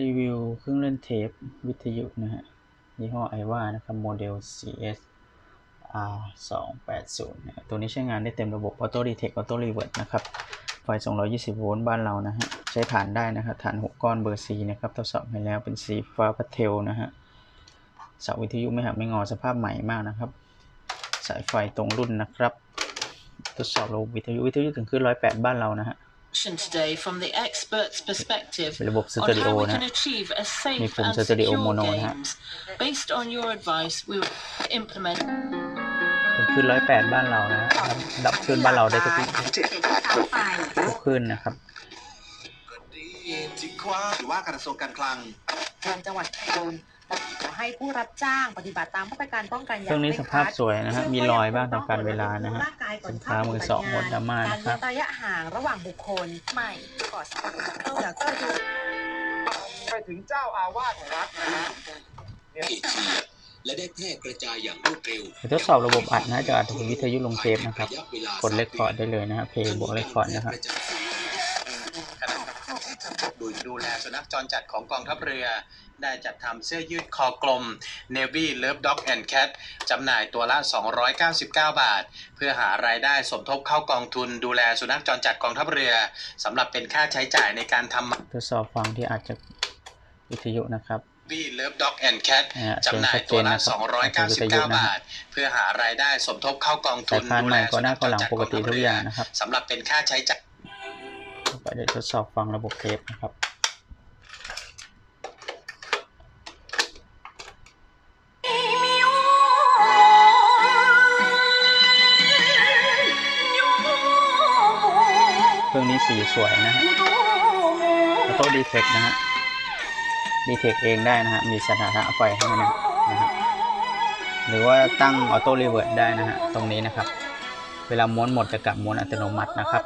รีวิวเครื่องเล่นเทปวิทยุนะฮะยี่ห้อไอว่านะครับโมเดล CS R 2 8 0นะตัวนี้ใช้งานได้เต็มระบบ Auto Detect Auto Revert นะครับ ไฟ 220 โวลต์บ้านเรานะฮะ ใช้ฐานได้นะครับ ฐาน 6 ก้อนเบอร์ C นะครับทดสอบให้แล้วเป็นสีฟ้าพัทเทลนะฮะ เสาวิทยุไม่หักไม่งอสภาพใหม่มากนะครับ สายไฟตรงรุ่นนะครับ ทดสอบระบบวิทยุวิทยุถึงขึ้น108 บ้านเรานะฮะ today from the expert's perspective เป็นระบบส on เตอริโอ how we นะ can achieve a safe มีปุ่ม and สเตอริโอ secure โมโนนะฮะ games. Based on your advice, we will implement ถึงขึ้น108บ้านเรานะฮะดับขึ้นบ้านเราได้ทุกเจ็ดทุกขึ้นนะครับที่คว้าหรือว่ากระทรวงการคลังทางจังหวัดโดน ขอให้ผู้รับจ้างปฏิบัติตามมาตรการป้องกันอย่างเครื่องนี้ร่สภาพครัดสวยนะฮะซึ่งมีรอยบ้างตามกาลเวลานะฮะร่างกายก่สินเข้ค้ามือสองปฏิหมบัดติดราม่าการนะครับเว้นระยะห่างระหว่างบุคคลใหม่ก่อสร้างเข้าจากก็ดูไปถึงเจ้าอาวาสของวัดนะฮะเอเชียและได้แพร่กระจายอย่างรวดเร็วทดสอบระบบอัดนะจะอัดวิทยุลงเทปนะครับภายใยะวลากดเลคคอร์ดได้เลยนะฮะเพย์บวกเลคคอร์ดนะครับคณะ ดูดูแลสุนัขจรจัดของกองทัพเรือ ได้จัดทำเสื้อยืดคอกลม Navy Love Dog and Cat จำหน่ายตัวละ 299 บาท เพื่อหารายได้สมทบเข้ากองทุนดูแลสุนัขจรจัดกองทัพเรือสำหรับเป็นค่าใช้จ่ายในการทำทดสอบฟังที่อัดจากวิทยุนะครับ Navy Love Dog and Cat นะฮะจำหน่ายตัวละเสียงชัดเจนนะครับจากวิทยุ299นะบาฮะทเพื่อหารายได้สมทบเข้ากองทุสายนพานดูใหแลม่ก็สุหน้านัขก็จหลัรงจัดปกกองติทัพทุกเรืออย่างนะครับสำหรับเป็นค่าใช้จ่าย ไปเดี๋ยวทดสอบฟังระบบเทปนะครับเครื่องนี้สีสวยนะฮะออโต้ดีเทคนะฮะดีเทคเองได้นะฮะ มีสถานะไฟให้นะนะฮะหรือว่าตั้งออโต้รีเวิร์ดได้นะฮะ ตรงนี้นะครับ เวลาม้วนหมดจะกลับม้วนอัตโนมัตินะครับ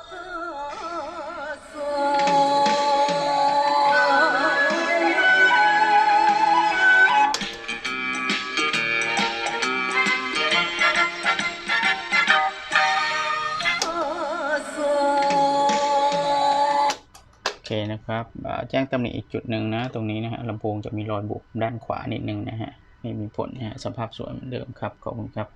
เคนะครับแจ้งตำหนิอีกจุดหนึ่งนะ ตรงนี้นะฮะลำโพงจะมีรอยบุบด้านขวานิดนึงนะฮะไม่มีผลนะฮะสภาพสวยเหมือนเดิมครับ ขอบคุณครับ